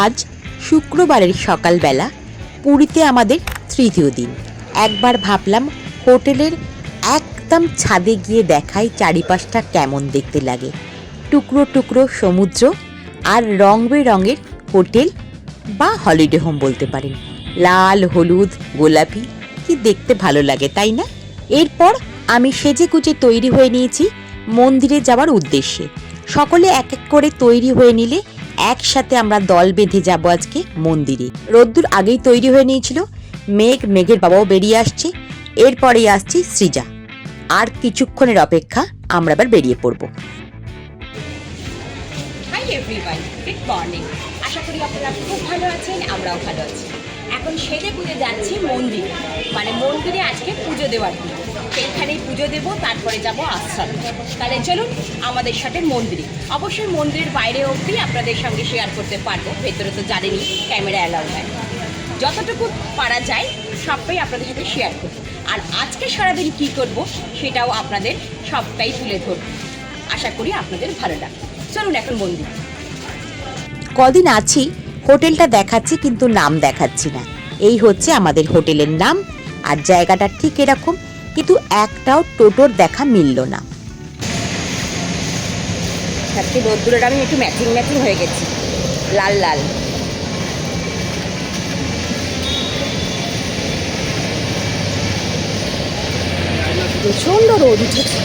আজ শুক্রবারের সকালবেলা পুরীতে আমাদের তৃতীয় দিন। একবার ভাবলাম হোটেলের একদম ছাদে গিয়ে দেখাই চারিপাশটা কেমন দেখতে লাগে। টুকরো টুকরো সমুদ্র আর রং বেরঙের হোটেল বা হলিডে হোম বলতে পারেন। লাল, হলুদ, গোলাপি কি দেখতে ভালো লাগে, তাই না? এরপর আমি সেজে গুজে তৈরি হয়ে নিয়েছি মন্দিরে যাওয়ার উদ্দেশ্যে। সকলে এক এক করে তৈরি হয়ে নিলে একসাথে আমরা দল বেঁধে যাব আজকে মন্দিরে। রোদ্দুর আগেই তৈরি হয়ে নিয়েছিল। মেঘ, মেঘের বাবাও বেরিয়ে আসছে। এরপরেই আসছি সৃজা। আর কিছুক্ষণের অপেক্ষা আমরা আবার বেরিয়ে পড়ব। আশা করি আপনারা খুব ভালো আছেন, আমরাও ভালো আছি। এখন সেজে পুজো যাচ্ছি মন্দিরে। মানে মন্দিরে আজকে পুজো দেওয়ার দিন। সেইখানেই পুজো দেবো, তারপরে যাব আশ্রমে। তাহলে চলুন আমাদের সাথে মন্দিরে। অবশ্যই মন্দিরের বাইরে অবধি আপনাদের সঙ্গে শেয়ার করতে পারব, ভেতরে তো জানেনি ক্যামেরা অ্যালাউ হয় যতটুকু পারা যায়, সবটাই আপনাদের সাথে শেয়ার করব। আর আজকে সারাদিন কী করব, সেটাও আপনাদের সবটাই তুলে ধরব। আশা করি আপনাদের ভালো লাগবে। চলুন এখন মন্দির। কদিন আছি, হোটেলটা দেখাচ্ছি, কিন্তু নাম দেখাচ্ছি না। এই হচ্ছে আমাদের হোটেলের নাম, আর জায়গাটা ঠিক এরকম কিন্তু একটাও টোটোর দেখা মিলল না। আজকে রোদ্দুরের আমি একটু ম্যাচিং ম্যাচিং হয়ে গেছি। লাল লাল। প্রচণ্ড রোদ উঠেছে।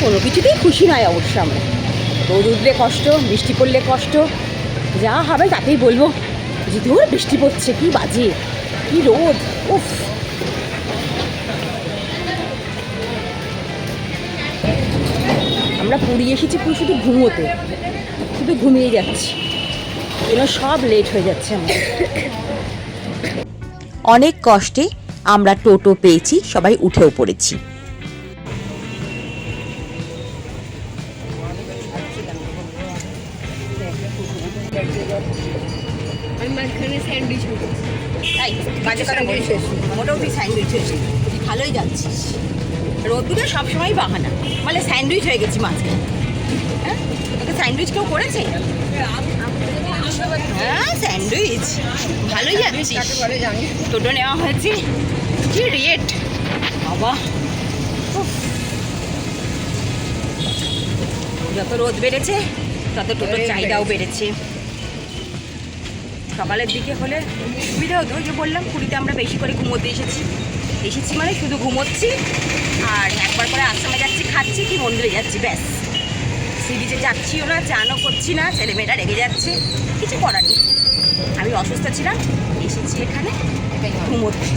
কোনো কিছুতেই খুশি নয় অবশ্য আমরা। রোদ উঠলে কষ্ট, বৃষ্টি পড়লে কষ্ট। যা হবে তাতেই বলব। যে দূর বৃষ্টি পড়ছে, কি বাজে। কি রোদ। উফ। আমরা পুরী এসেছি পুরো শুধু ঘুমোতে শুধু ঘুমিয়ে যাচ্ছি। এগুলো সব লেট হয়ে যাচ্ছে আমাদের। অনেক কষ্টে আমরা টোটো পেয়েছি সবাই উঠেও পড়েছি। তাই বাজে কথা বলছিস। মোটামুটি স্যান্ডউইচ হয়েছে ভালোই যাচ্ছিস রোদ্দুরে সবসময় বাহানা। মানে স্যান্ডউইচ হয়ে গেছি মাঝে হ্যাঁ? তোকে স্যান্ডউইচ কেউ করেছে? হ্যাঁ স্যান্ডউইচ। ভালোই যাচ্ছিস। টোটো নেওয়া হয়েছে। কি রেট? বাবা। যত রোদ বেড়েছে তত টোটোর চাহিদাও বেড়েছে। সকালের দিকে হলে সুবিধা হতো ওই যে বললাম পুরীতে আমরা বেশি করে ঘুমোতে এসেছি। এসেছি মানে শুধু ঘুমোচ্ছি আর একবার করে আশ্রমে যাচ্ছি, খাচ্ছি কি মন্দিরে যাচ্ছি, ব্যাস। সি বিচে যাচ্ছিও না, চানও করছি না ছেলেমেয়েরা রেগে যাচ্ছে, কিছু করার নেই। আমি অসুস্থ ছিলাম, এসেছি এখানে, ঘুমোচ্ছি।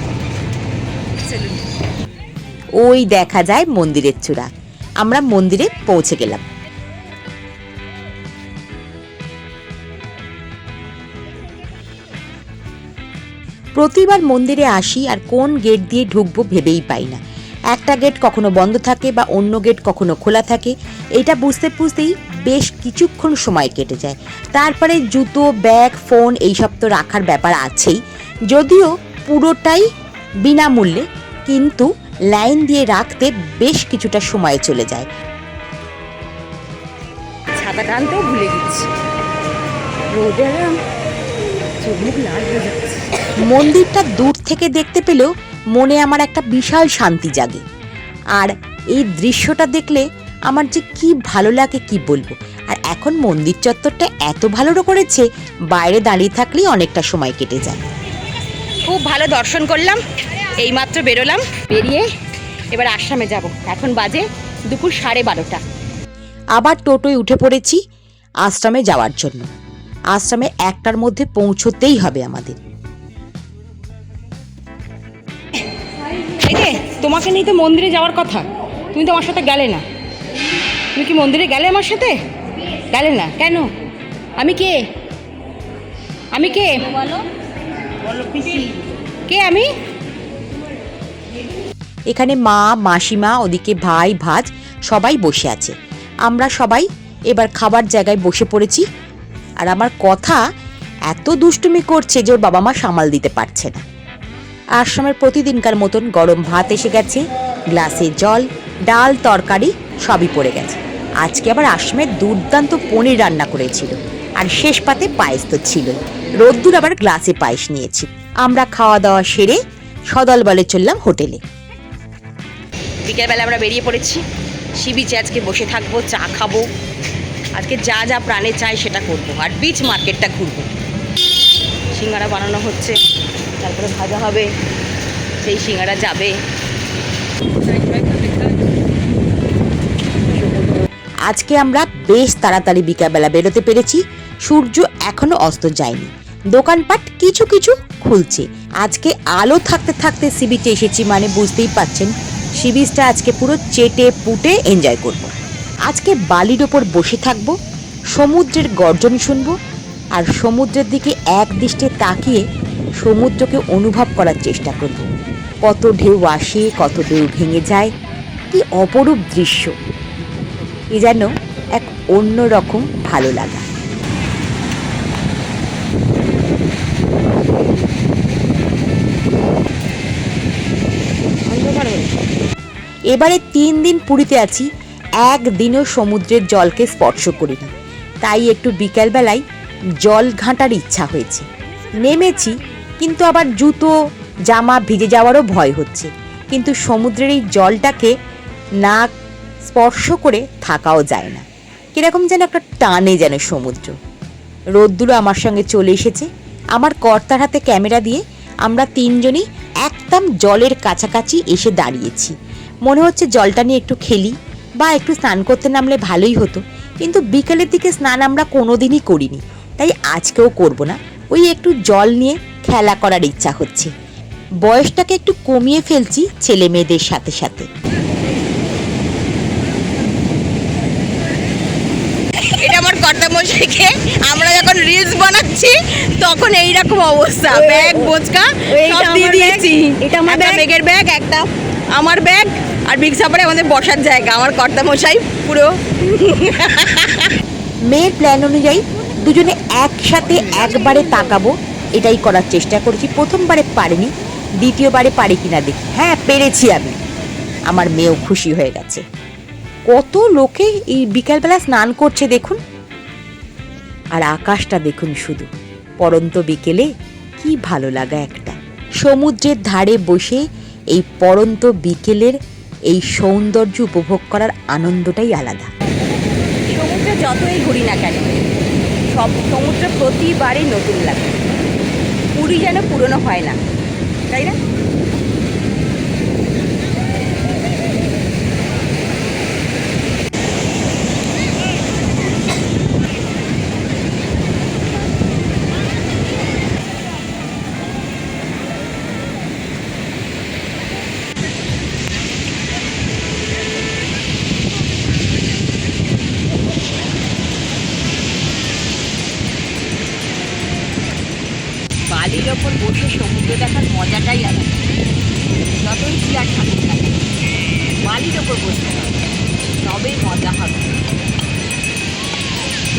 ওই দেখা যায় মন্দিরের চূড়া। আমরা মন্দিরে পৌঁছে গেলাম। প্রতিবার মন্দিরে আসি আর কোন গেট দিয়ে ঢুকবো ভেবেই পাই না। একটা গেট কখনো বন্ধ থাকে বা অন্য গেট কখনো খোলা থাকে। এটা বুঝতে বুঝতেই বেশ কিছুক্ষণ সময় কেটে যায়। তারপরে জুতো ব্যাগ ফোন এইসব তো রাখার ব্যাপার আছেই। যদিও পুরোটাই বিনামূল্যে, কিন্তু লাইন দিয়ে রাখতে বেশ কিছুটা সময় চলে যায়। ছাতা টানতেও ভুলে গেছি। রোদে মন্দিরটা দূর থেকে দেখতে পেলেও মনে আমার একটা বিশাল শান্তি জাগে। আর এই দৃশ্যটা দেখলে আমার যে কি ভালো লাগে কি বলব। আর এখন মন্দির চত্বরটা এত ভালো করেছে বাইরে দাঁড়িয়ে থাকলেই অনেকটা সময় কেটে যায়। খুব ভালো দর্শন করলাম এইমাত্র বেরোলাম বেরিয়ে এবার আশ্রমে যাব। এখন বাজে দুপুর সাড়ে বারোটা। আবার টোটোয় উঠে পড়েছি আশ্রমে যাওয়ার জন্য। আশ্রমে একটার মধ্যে পৌঁছতেই হবে আমাদের। তোমাকে নিয়ে তো মন্দিরে যাওয়ার কথা। তুমি তো আমার সাথে গেলে না। তুমি কি মন্দিরে গেলে আমার সাথে? গেলে না। কেন? আমি কে? আমি কে? কে আমি? এখানে মা মাসিমা ওদিকে ভাই ভাজ সবাই বসে আছে। আমরা সবাই এবার খাবার জায়গায় বসে পড়েছি। আর আমার কথা এত দুষ্টুমি করছে যে ওর বাবা মা সামাল দিতে পারছে না। আশ্রমের প্রতিদিনকার মতন গরম ভাত এসে গেছে, গ্লাসে জল, ডাল, তরকারি সবই পড়ে গেছে। আজকে আবার আসমে দুর্দান্ত পনির রান্না করেছিল আর শেষ পাতে পায়েস তো ছিল রোদ্দুর আবার গ্লাসে পায়েস নিয়েছি। আমরা খাওয়া দাওয়া সেরে সদল বলে চললাম হোটেলে। বিকেলবেলা আমরা বেরিয়ে পড়েছি। সি বিচে আজকে বসে থাকব, চা খাব। আজকে যা যা প্রাণে চাই সেটা করব। আর বিচ মার্কেটটা ঘুরবো। সিঙ্গারা বানানো হচ্ছে, তারপরে ভাজা হবে, সেই সিঙ্গারা যাবে। আজকে আমরা বেশ তাড়াতাড়ি বিকালবেলা বেরোতে পেরেছি। সূর্য এখনও অস্ত যায়নি। দোকানপাট কিছু কিছু খুলছে। আজকে আলো থাকতে থাকতে সিবিচে এসেছি মানে বুঝতেই পাচ্ছেন সিবিচটা আজকে পুরো চেটে পুটে এনজয় করব। আজকে বালির ওপর বসে থাকব, সমুদ্রের গর্জন শুনব আর সমুদ্রের দিকে এক দৃষ্টে তাকিয়ে সমুদ্রকে অনুভব করার চেষ্টা করব। কত ঢেউ আসে, কত ঢেউ ভেঙে যায়, কি অপরূপ দৃশ্য। এ যেন এক অন্য রকম ভালো লাগা। এবারে তিন দিন পুরীতে আছি একদিনও সমুদ্রের জলকে স্পর্শ করিনি। তাই একটু বিকেলবেলায় জল ঘাঁটার ইচ্ছা হয়েছে। নেমেছি, কিন্তু আবার জুতো, জামা ভিজে যাওয়ারও ভয় হচ্ছে। কিন্তু সমুদ্রের এই জলটাকে না স্পর্শ করে থাকাও যায় না। কীরকম যেন একটা টানে যেন সমুদ্র। রোদ্দুরও আমার সঙ্গে চলে এসেছে। আমার কর্তার হাতে ক্যামেরা দিয়ে আমরা তিনজনই একদম জলের কাছাকাছি এসে দাঁড়িয়েছি। মনে হচ্ছে জলটা নিয়ে একটু খেলি। বা একটু স্নান করতে নামলে ভালোই হতো। কিন্তু বিকেলের দিকে স্নান আমরা কোনোদিনই করিনি। তাই আজকেও করব না। ওই একটু জল নিয়ে খেলা করার ইচ্ছা হচ্ছে। বয়সটাকে একটু কমিয়ে ফেলছি ছেলে মেয়েদের সাথে সাথে। এটা আমার যখন রিলস বানাচ্ছি তখন এই রকম অবস্থা ব্যাগ বোচকা সব দিয়ে দিয়েছি। এটা আমার ব্যাগের ব্যাগ একটা আমার ব্যাগ আর বিগ সাপারে আমাদের বসার জায়গা, আমার কর্তা মশাই পুরো। মেয়ের প্ল্যান অনুযায়ী দুজনে একসাথে একবারে তাকাবো, এটাই করার চেষ্টা করেছি। প্রথমবারে পারিনি, দ্বিতীয়বারে পারি কিনা দেখি। হ্যাঁ পেরেছি আমি। আমার মেয়েও খুশি হয়ে গেছে। কত লোকে এই বিকালবেলা স্নান করছে দেখুন। আর আকাশটা দেখুন শুধু। পরন্ত বিকেলে কি ভালো লাগা একটা। সমুদ্রের ধারে বসে এই পরন্ত বিকেলের এই সৌন্দর্য উপভোগ করার আনন্দটাই আলাদা। সমুদ্রে যতই ঘুরি না কেন, সব সমুদ্র প্রতিবারই নতুন লাগে। পুরী যেন পুরনো হয় না, তাই না?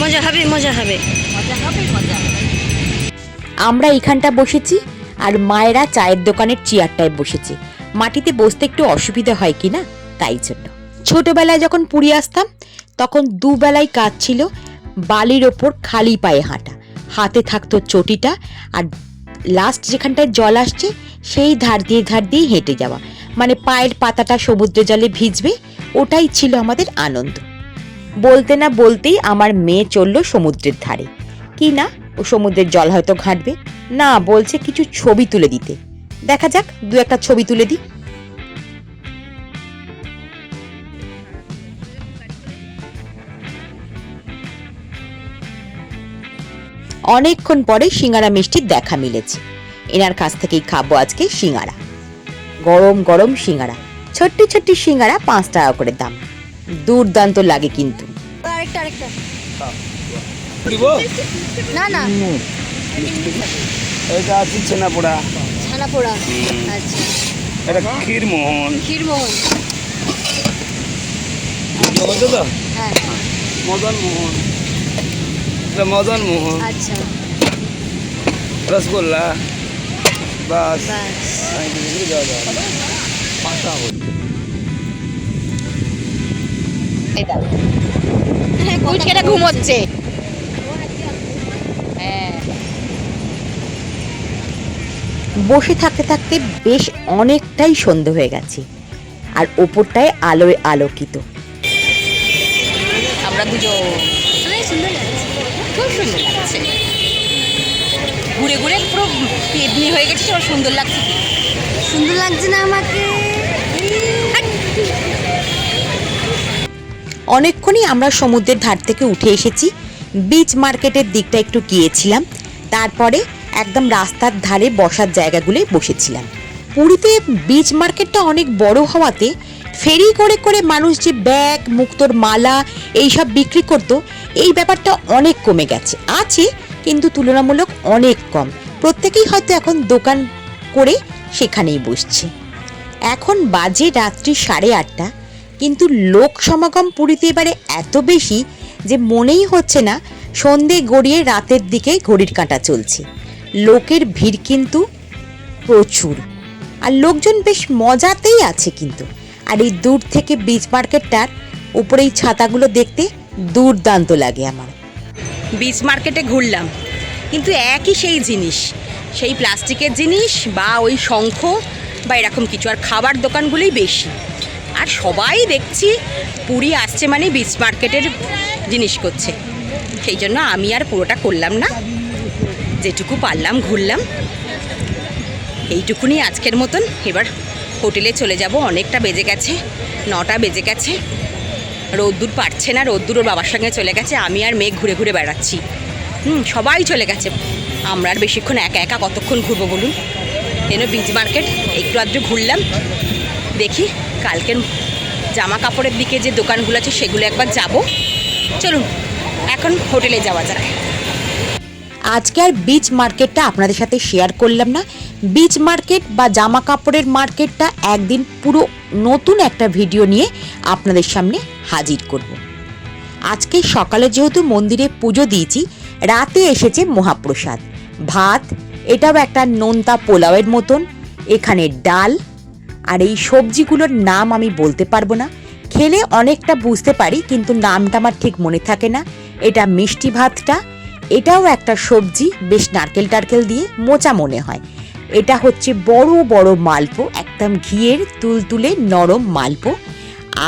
মজা হবে মজা হবে। মজা হবে মজা আমরা এখানটা বসেছি আর মায়েরা চায়ের দোকানের চেয়ারটায় বসেছে। মাটিতে বসতে একটু অসুবিধা হয় কি না তাই জন্য। ছোটবেলায় যখন পুরী আসতাম তখন দুবেলায় কাজ ছিল বালির ওপর খালি পায়ে হাঁটা। হাতে থাকতো চটিটা আর লাস্ট যেখানটায় জল আসছে সেই ধার দিয়ে ধার দিয়ে হেঁটে যাওয়া। মানে পায়ের পাতাটা সমুদ্র জলে ভিজবে ওটাই ছিল আমাদের আনন্দ। বলতে না বলতেই আমার মেয়ে চলল সমুদ্রের ধারে। কি না, ও সমুদ্রের জল হয়তো ঘাঁটবে। না, বলছে কিছু ছবি তুলে দিতে। দেখা যাক, দু একটা ছবি তুলে দিই। অনেকক্ষণ পরে সিঙ্গারা মিষ্টির দেখা মিলেছে। এনার কাছ থেকেই খাব আজকে সিঙ্গারা। গরম গরম সিঙ্গারা। ছোট্ট ছোট্ট সিঙ্গারা পাঁচ টাকা করে দাম। দুর্দান্ত লাগে কিন্তু। আরেকটা আরেকটা। দিব? না না। এটা আছে ছেনাপোড়া। ছানা পোড়া আচ্ছা। এটা ক্ষীরমোহন। ক্ষীরমোহন। হ্যাঁ। মদন মোহন এটা মদন মোহন আচ্ছা। রসগোল্লা। বাস। বাস। পুচকেটা ঘুমোচ্ছে। হ্যাঁ। বসে থাকতে থাকতে বেশ অনেকটাই সন্ধে হয়ে গেছে আর ওপরটায় আলোয় আলোকিত। আমরা দুজন খুব সুন্দর লাগছে। ঘুরে ঘুরে পুরো পেদনি হয়ে গেছে ওর সুন্দর লাগছে। সুন্দর লাগছে না আমাকে? অনেকক্ষণই আমরা সমুদ্রের ধার থেকে উঠে এসেছি। বিচ মার্কেটের দিকটা একটু গিয়েছিলাম। তারপরে একদম রাস্তার ধারে বসার জায়গাগুলোয় বসেছিলাম। পুরীতে বিচ মার্কেটটা অনেক বড় হওয়াতে ফেরি করে করে মানুষ যে ব্যাগ, মুক্তোর মালা এইসব বিক্রি করতো, এই ব্যাপারটা অনেক কমে গেছে। আছে, কিন্তু তুলনামূলক অনেক কম। প্রত্যেকেই হয়তো এখন দোকান করে সেখানেই বসছে। এখন বাজে রাত্রি সাড়ে আটটা। কিন্তু লোক সমাগম পুরীতে এবারে এত বেশি যে মনেই হচ্ছে না সন্ধে গড়িয়ে রাতের দিকে ঘড়ির কাঁটা চলছে। লোকের ভিড় কিন্তু প্রচুর। আর লোকজন বেশ মজাতেই আছে কিন্তু। আর এই দূর থেকে বিচ মার্কেটটার উপরে এই ছাতাগুলো দেখতে দুর্দান্ত লাগে আমার। বিচ মার্কেটে ঘুরলাম। কিন্তু একই সেই জিনিস। সেই প্লাস্টিকের জিনিস বা ওই শঙ্খ বা এরকম কিছু। আর খাবার দোকানগুলোই বেশি। আর সবাই দেখছি পুরী আসছে মানে বিচ মার্কেটের জিনিস করছে। সেই জন্য আমি আর পুরোটা করলাম না। যেটুকু পারলাম, ঘুরলাম। এইটুকুনি আজকের মতন। এবার হোটেলে চলে যাব। অনেকটা বেজে গেছে। নটা বেজে গেছে। রোদ্দুর পারছে না। রোদ্দুর ওর বাবার সঙ্গে চলে গেছে। আমি আর মেঘ ঘুরে ঘুরে বেড়াচ্ছি। হুম, সবাই চলে গেছে। আমরা আর বেশিক্ষণ একা একা কতক্ষণ ঘুরবো বলুন? এনে বিচ মার্কেট একটু আধটু ঘুরলাম। দেখি। কালকের জামা কাপড়ের দিকে যে দোকানগুলো আছে, সেগুলো একবার যাব। চলুন, এখন হোটেলে যাওয়া যাক। আজকে আর বিচ মার্কেটটা আপনাদের সাথে শেয়ার করলাম না। বিচ মার্কেট বা জামা কাপড়ের মার্কেটটা একদিন পুরো নতুন একটা ভিডিও নিয়ে আপনাদের সামনে হাজির করব। আজকে সকালে যেহেতু মন্দিরে পুজো দিয়েছি, রাতে এসেছে মহাপ্রসাদ। ভাত, এটাও একটা নোনতা পোলাওয়ের মতন, এখানে ডাল আর এই সবজিগুলোর নাম আমি বলতে পারব না। খেলে অনেকটা বুঝতে পারি, কিন্তু নামটা আমার ঠিক মনে থাকে না। এটা মিষ্টি ভাতটা, এটাও একটা সবজি, বেশ নারকেল টারকেল দিয়ে মোচা মনে হয়। এটা হচ্ছে বড় বড় মালপো, একদম ঘিয়ের তুলতুলে নরম মালপো।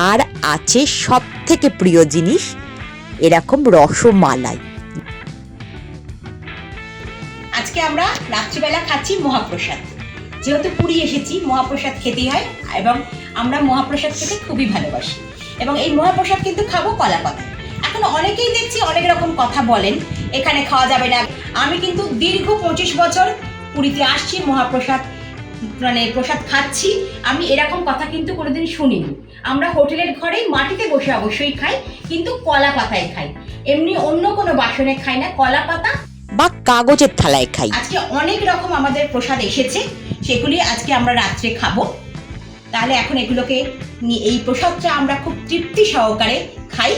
আর আছে সব থেকে প্রিয় জিনিস, এরকম রসমালাই। আজকে আমরা রাত্রিবেলা খাচ্ছি মহাপ্রসাদ। যেহেতু পুরী এসেছি, মহাপ্রসাদ খেতেই হয় এবং আমরা মহাপ্রসাদ খেতে খুবই ভালোবাসি। এবং এই মহাপ্রসাদ কিন্তু খাব কলা পাতায় এখন অনেকেই দেখছি অনেক রকম কথা বলেন, এখানে খাওয়া যাবে না। আমি কিন্তু দীর্ঘ পঁচিশ বছর পুরীতে আসছি, মহাপ্রসাদ মানে প্রসাদ খাচ্ছি। আমি এরকম কথা কিন্তু কোনোদিন শুনিনি। আমরা হোটেলের ঘরে মাটিতে বসে অবশ্যই খাই, কিন্তু কলা পাতায় খাই। এমনি অন্য কোনো বাসনে খাই না, কলা পাতা কাগজের থালায় খাই। আজকে অনেক রকম আমাদের প্রসাদ এসেছে, সেগুলি আজকে আমরা রাত্রে খাব। তাহলে এখন এগুলোকে এই প্রসাদটা আমরা খুব তৃপ্তি সহকারে খাই।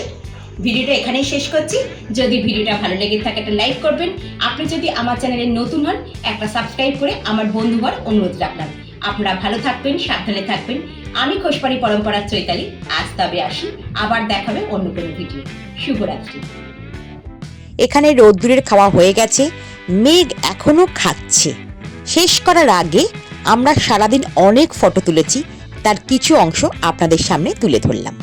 ভিডিওটা এখানেই শেষ করছি। যদি ভিডিওটা ভালো লেগে থাকে, একটা লাইক করবেন। আপনি যদি আমার চ্যানেলে নতুন হন, একটা সাবস্ক্রাইব করে আমার বন্ধু হওয়ার অনুরোধ রাখলাম। আপনারা ভালো থাকবেন, সাবধানে থাকবেন। আমি খোসপাড়ি পরম্পরার চৈতালি। আজ তবে আসি। আবার দেখাবে অন্য কোনো ভিডিও। শুভরাত্রি। এখানে রোদ্দুরের খাওয়া হয়ে গেছে, মেঘ এখনও খাচ্ছে। শেষ করার আগে আমরা সারাদিন অনেক ফটো তুলেছি, তার কিছু অংশ আপনাদের সামনে তুলে ধরলাম।